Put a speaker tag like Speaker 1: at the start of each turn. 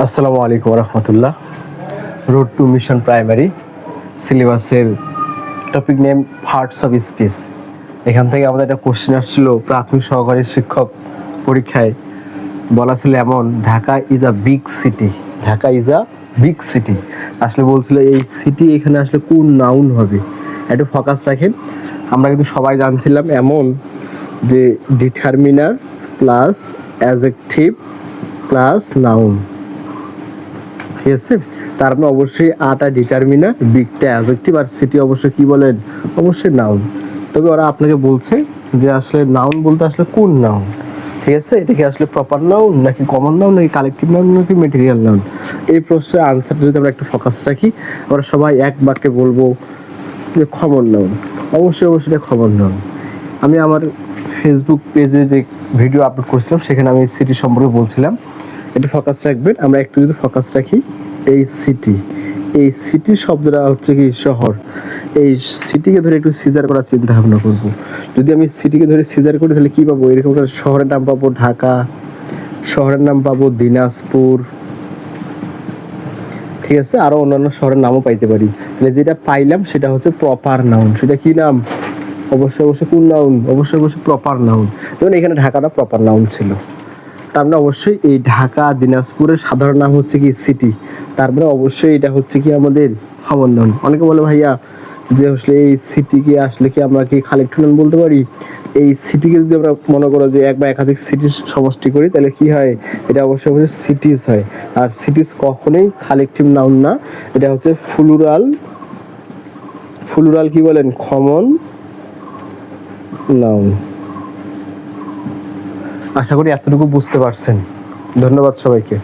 Speaker 1: আসসালামু আলাইকুম রহমতুল্লাহ রোড টু মিশন প্রাইমারি সিলেবাসের topic name parts of speech এখান থেকে আমাদের একটা কোশ্চেন আসছিল, প্রাথমিক সহকারী শিক্ষক পরীক্ষায়। বলা ছিল এমন, Dhaka is a big city Dhaka is a big city আসলে বলছিল, এই সিটি এখানে আসলে কোন নাউন হবে? একটু ফোকাস রাখেন। আমরা কিন্তু সবাই জানছিলাম এমন যে determiner plus adjective plus noun ঠিক আছে তার মানে অবশ্যই আটা ডিটারমিনার বিগটা অ্যাজেক্টিভ আর সিটি অবশ্যই কি বলেন? অবশ্যই নাউন তবে ওরা আপনাকে বলছে যে আসলে নাউন বলতে আসলে কোন নাউন ঠিক আছে? এটা কি আসলে প্রপার নাউন নাকি কমন নাউন নাকি কালেকটিভ নাউন নাকি মেটেরিয়াল নাউন এই প্রশ্নের আনসারটা যদি আমরা একটু ফোকাস রাখি, আমরা সবাই এক বাক্যে বলব যে খবর নাউন অবশ্যই অবশ্যই এটা খবর নাউন আমি আমার ফেসবুক পেজে যে ভিডিও আপলোড করেছিলাম, সেখানে আমি সিটি সম্পর্কে বলছিলাম। একটু ফোকাস রাখবেন। আমরা একটু যদি ফোকাস রাখি, এই সিটি এই সিটি শব্দটা হচ্ছে কি শহর। এই সিটিকে ধরে একটু সিজার করার চিন্তা ভাবনা করব। যদি আমি সিটিকে ধরে সিজার করি, তাহলে কি পাবো? এরকম শহরের নাম পাবো ঢাকা, শহরের নাম পাবো দিনাজপুর, ঠিক আছে? আরও অন্যান্য শহরের নামও পাইতে পারি। তাহলে যেটা পাইলাম, সেটা হচ্ছে প্রপার নাউন সেটা কি নাম? অবশ্যই অবশ্যই কোন নাউন অবশ্যই অবশ্যই প্রপার নাউন যেমন এখানে ঢাকাটা প্রপার নাউন ছিল। তার মানে অবশ্যই এই ঢাকা, দিনাজপুরের সাধারণ নাম হচ্ছে কি সিটি তারপরে অবশ্যই এটা হচ্ছে কি আমাদের কমন নাউন অনেকে বলে, ভাইয়া, যে আসলে এই সিটিকে আসলে কি আমরা কি কালেক্ট নাম বলতে পারি? এই সিটিকে যদি আমরা মনে করো যে এক বা একাধিক সিটির সমষ্টি করি, তাহলে কি হয়? এটা অবশ্যই অবশ্যই সিটিজ হয়। আর সিটিজ কখনোই কালেকটিভ নাউন না। এটা হচ্ছে ফুলুরাল ফুলুরাল কি বলেন? খমন নাউন আশা করি এতটুকু বুঝতে পারছেন। ধন্যবাদ সবাইকে।